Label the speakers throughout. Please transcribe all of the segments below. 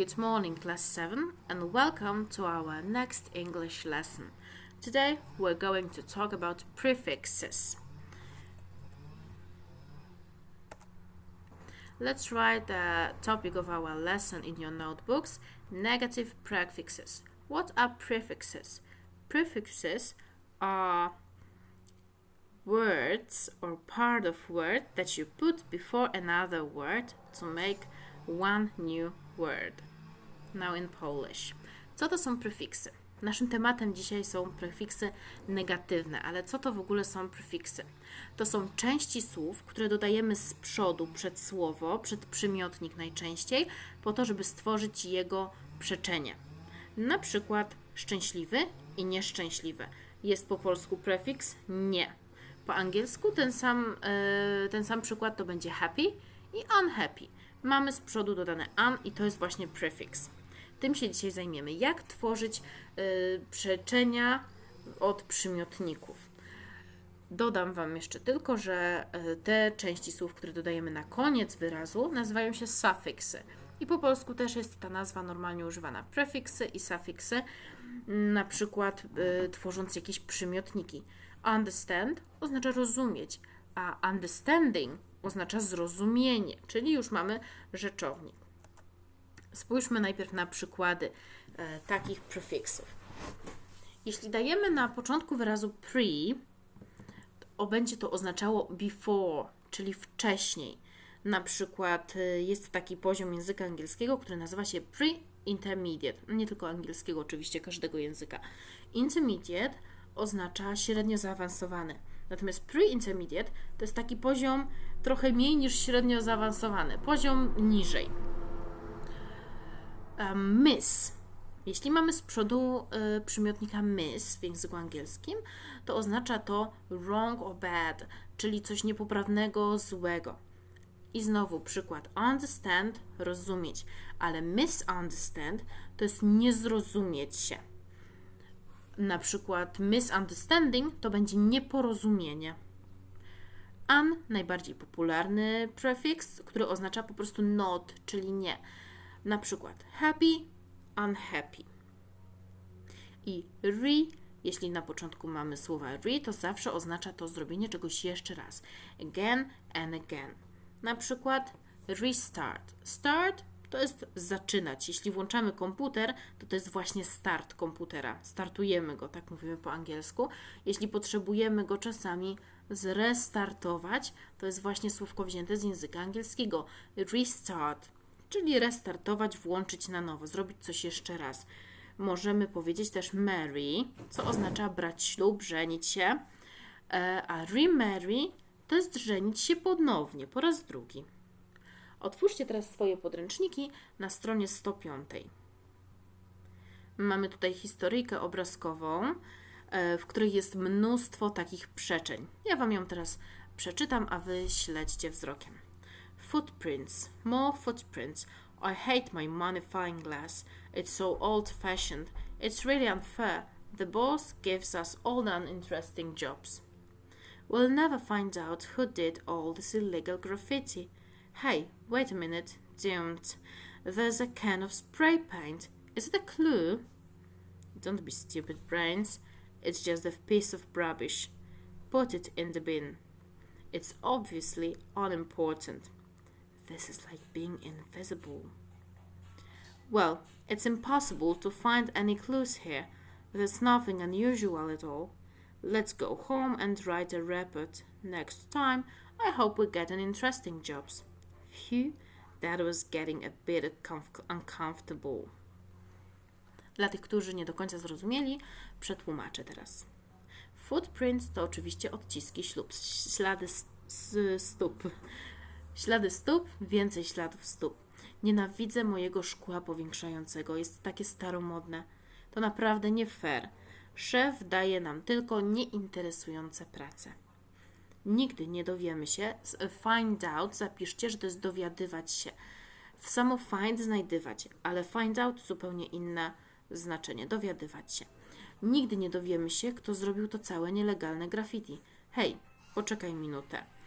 Speaker 1: Good morning, class 7, and welcome to our next English lesson. Today we're going to talk about prefixes. Let's write the topic of our lesson in your notebooks negative prefixes. What are prefixes? Prefixes are words or part of word that you put before another word to make one new word. Now in Polish. Co to są prefiksy? Naszym tematem dzisiaj są prefiksy negatywne, ale co to w ogóle są prefiksy? To są części słów, które dodajemy z przodu przed słowo, przed przymiotnik najczęściej, po to, żeby stworzyć jego przeczenie. Na przykład szczęśliwy i nieszczęśliwy. Jest po polsku prefiks nie. Po angielsku ten sam, e, ten sam przykład to będzie happy i unhappy. Mamy z przodu dodane un i to jest właśnie prefiks. Tym się dzisiaj zajmiemy. Jak tworzyć y, przeczenia od przymiotników. Dodam Wam jeszcze tylko, że y, te części słów, które dodajemy na koniec wyrazu, nazywają się sufiksy. I po polsku też jest ta nazwa normalnie używana. Prefiksy i sufiksy, na przykład y, tworząc jakieś przymiotniki. Understand oznacza rozumieć, a understanding oznacza zrozumienie, czyli już mamy rzeczownik. Spójrzmy najpierw na przykłady e, takich prefiksów. Jeśli dajemy na początku wyrazu pre, to będzie to oznaczało before, czyli wcześniej. Na przykład e, jest taki poziom języka angielskiego, który nazywa się pre-intermediate. Nie tylko angielskiego, oczywiście, każdego języka. Intermediate oznacza średnio zaawansowany. Natomiast pre-intermediate to jest taki poziom trochę mniej niż średnio zaawansowany, poziom niżej miss. Jeśli mamy z przodu y, przymiotnika miss w języku angielskim, to oznacza to wrong or bad, czyli coś niepoprawnego, złego. I znowu przykład understand, rozumieć, ale misunderstand to jest nie zrozumieć się. Na przykład misunderstanding to będzie nieporozumienie. Un, najbardziej popularny prefiks, który oznacza po prostu not, czyli nie na przykład happy, unhappy. I re, jeśli na początku mamy słowa re, to zawsze oznacza to zrobienie czegoś jeszcze raz. Again and again. Na przykład restart. Start to jest zaczynać. Jeśli włączamy komputer, to to jest właśnie start komputera. Startujemy go, tak mówimy po angielsku. Jeśli potrzebujemy go czasami zrestartować, to jest właśnie słówko wzięte z języka angielskiego. Restart czyli restartować, włączyć na nowo, zrobić coś jeszcze raz. Możemy powiedzieć też marry, co oznacza brać ślub, żenić się, e, a remarry to jest żenić się ponownie, po raz drugi. Otwórzcie teraz swoje podręczniki na stronie 105. Mamy tutaj historyjkę obrazkową, e, w której jest mnóstwo takich przeczeń. Ja Wam ją teraz przeczytam, a Wy śledźcie wzrokiem. Footprints, more footprints. I hate my magnifying glass. It's so old fashioned. It's really unfair. The boss gives us all the uninteresting jobs. We'll never find out who did all this illegal graffiti. Hey, wait a minute, don't. There's a can of spray paint. Is it a clue? Don't be stupid, brains. It's just a piece of rubbish. Put it in the bin. It's obviously unimportant. This is like being invisible. Well, it's impossible to find any clues here. There's nothing unusual at all. Let's go home and write a report. Next time, I hope we get an interesting jobs. Phew, that was getting a bit uncomfortable. Dla tych, którzy nie do końca zrozumieli, przetłumaczę teraz. Footprints to oczywiście odciski ślub, ślady stóp. Ślady stóp, więcej śladów stóp. Nienawidzę mojego szkła powiększającego, jest takie staromodne. To naprawdę nie fair. Szef daje nam tylko nieinteresujące prace. Nigdy nie dowiemy się. Find out, zapiszcie, że to jest dowiadywać się. W samo find znajdywać, ale find out zupełnie inne znaczenie. Dowiadywać się. Nigdy nie dowiemy się, kto zrobił to całe nielegalne graffiti. Hej, poczekaj minutę.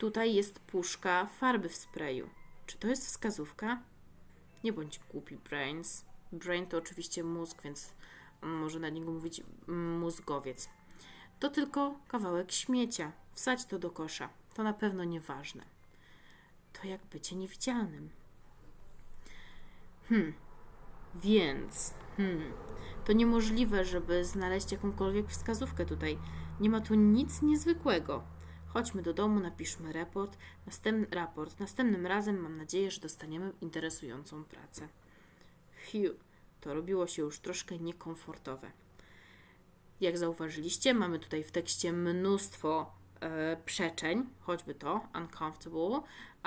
Speaker 1: Tutaj jest puszka farby w sprayu. Czy to jest wskazówka? Nie bądź głupi, brains. Brain to oczywiście mózg, więc może na niego mówić mózgowiec. To tylko kawałek śmiecia. Wsadź to do kosza. To na pewno nieważne. To jak bycie niewidzialnym. Hmm. Więc, hmm. To niemożliwe, żeby znaleźć jakąkolwiek wskazówkę tutaj. Nie ma tu nic niezwykłego. Chodźmy do domu, napiszmy raport. Następny raport. Następnym razem mam nadzieję, że dostaniemy interesującą pracę. Fiu, to robiło się już troszkę niekomfortowe. Jak zauważyliście, mamy tutaj w tekście mnóstwo e, przeczeń, choćby to uncomfortable,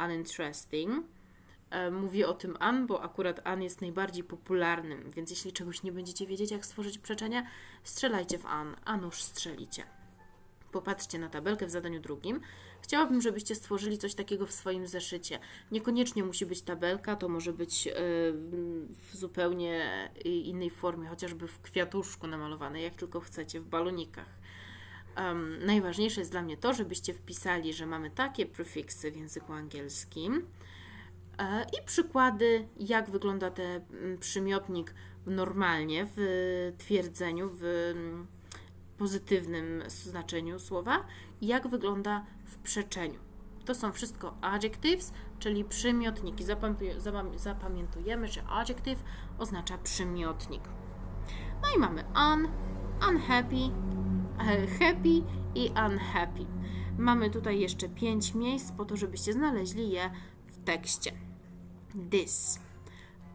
Speaker 1: uninteresting. E, mówię o tym an, bo akurat an jest najbardziej popularnym, więc jeśli czegoś nie będziecie wiedzieć, jak stworzyć przeczenia, strzelajcie w an, a nuż strzelicie. Popatrzcie na tabelkę w zadaniu drugim. Chciałabym, żebyście stworzyli coś takiego w swoim zeszycie. Niekoniecznie musi być tabelka, to może być yy, w zupełnie innej formie, chociażby w kwiatuszku namalowane, jak tylko chcecie, w balonikach. Um, najważniejsze jest dla mnie to, żebyście wpisali, że mamy takie prefiksy w języku angielskim e, i przykłady, jak wygląda ten przymiotnik normalnie w twierdzeniu, w pozytywnym znaczeniu słowa i jak wygląda w przeczeniu. To są wszystko adjectives, czyli przymiotniki. Zapamiętujemy, że adjective oznacza przymiotnik. No i mamy un, unhappy, e, happy i unhappy. Mamy tutaj jeszcze pięć miejsc po to, żebyście znaleźli je w tekście. This.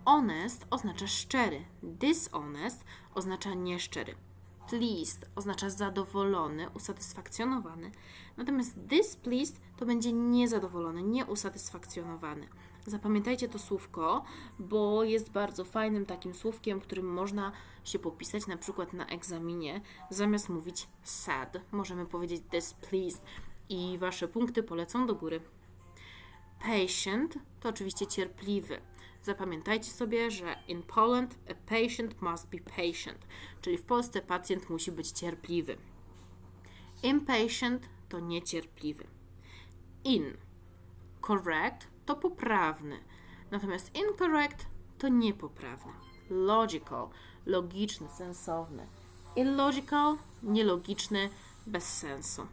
Speaker 1: Honest oznacza szczery. Dishonest oznacza nieszczery pleased oznacza zadowolony, usatysfakcjonowany, natomiast displeased to będzie niezadowolony, nieusatysfakcjonowany. Zapamiętajcie to słówko, bo jest bardzo fajnym takim słówkiem, którym można się popisać na przykład na egzaminie. Zamiast mówić sad, możemy powiedzieć displeased i wasze punkty polecą do góry. Patient to oczywiście cierpliwy. Zapamiętajcie sobie, że in Poland a patient must be patient, czyli w Polsce pacjent musi być cierpliwy. Impatient to niecierpliwy. In correct to poprawny, natomiast incorrect to niepoprawny. Logical logiczny, sensowny. Illogical nielogiczny, bez sensu.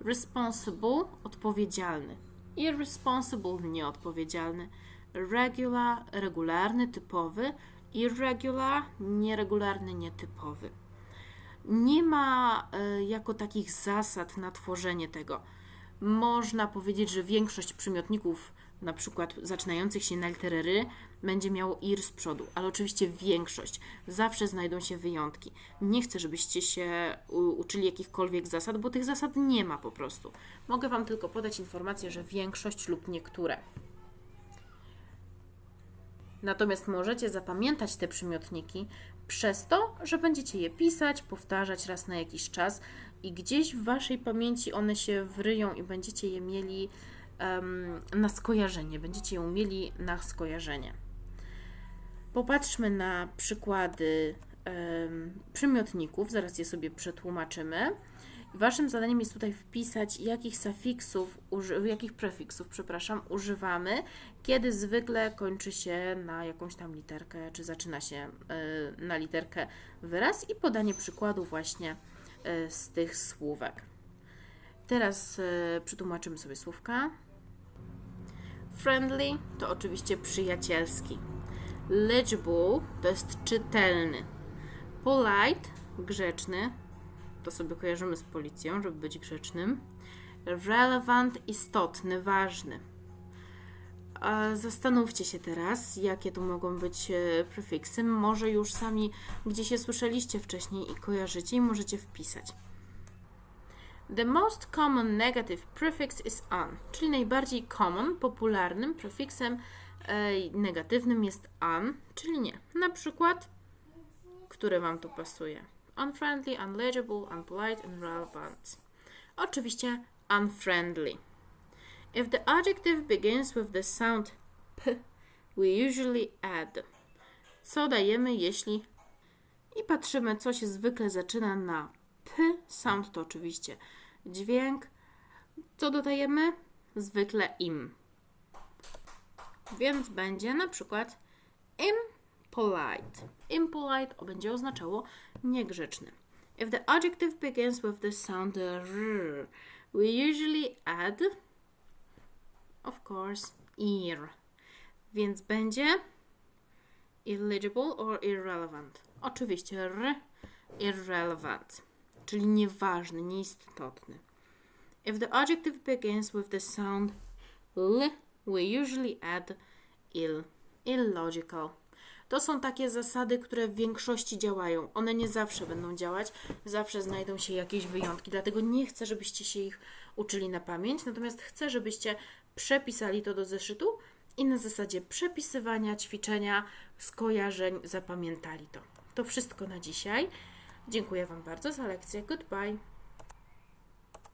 Speaker 1: Responsible odpowiedzialny. Irresponsible nieodpowiedzialny regular, regularny, typowy, irregular, nieregularny, nietypowy. Nie ma y, jako takich zasad na tworzenie tego. Można powiedzieć, że większość przymiotników, na przykład zaczynających się na literę ry, będzie miało ir z przodu, ale oczywiście większość. Zawsze znajdą się wyjątki. Nie chcę, żebyście się uczyli jakichkolwiek zasad, bo tych zasad nie ma po prostu. Mogę Wam tylko podać informację, że większość lub niektóre. Natomiast możecie zapamiętać te przymiotniki przez to, że będziecie je pisać, powtarzać raz na jakiś czas i gdzieś w Waszej pamięci one się wryją i będziecie je mieli um, na skojarzenie, będziecie ją mieli na skojarzenie. Popatrzmy na przykłady um, przymiotników, zaraz je sobie przetłumaczymy. Waszym zadaniem jest tutaj wpisać, jakich sufiksów, jakich prefiksów, przepraszam, używamy, kiedy zwykle kończy się na jakąś tam literkę, czy zaczyna się y, na literkę wyraz i podanie przykładu właśnie y, z tych słówek. Teraz y, przetłumaczymy sobie słówka. Friendly to oczywiście przyjacielski. Legible to jest czytelny. Polite grzeczny, to sobie kojarzymy z policją, żeby być grzecznym. Relevant, istotny, ważny. Zastanówcie się teraz, jakie tu mogą być e, prefiksy. Może już sami gdzieś je słyszeliście wcześniej i kojarzycie i możecie wpisać. The most common negative prefix is on, czyli najbardziej common, popularnym prefiksem e, negatywnym jest on, czyli nie. Na przykład, które Wam tu pasuje unfriendly, unlegible, unpolite and relevant. Oczywiście unfriendly. If the adjective begins with the sound p, we usually add. Co dajemy, jeśli i patrzymy, co się zwykle zaczyna na p. Sound to oczywiście dźwięk. Co dodajemy? Zwykle im. Więc będzie na przykład impolite. Impolite będzie oznaczało niegrzeczny. If the adjective begins with the sound r, we usually add, of course, ear. Więc będzie illegible or irrelevant. Oczywiście r, irrelevant, czyli nieważny, nieistotny. If the adjective begins with the sound l, we usually add ill, illogical. To są takie zasady, które w większości działają. One nie zawsze będą działać, zawsze znajdą się jakieś wyjątki, dlatego nie chcę, żebyście się ich uczyli na pamięć, natomiast chcę, żebyście przepisali to do zeszytu i na zasadzie przepisywania, ćwiczenia, skojarzeń zapamiętali to. To wszystko na dzisiaj. Dziękuję Wam bardzo za lekcję. Goodbye.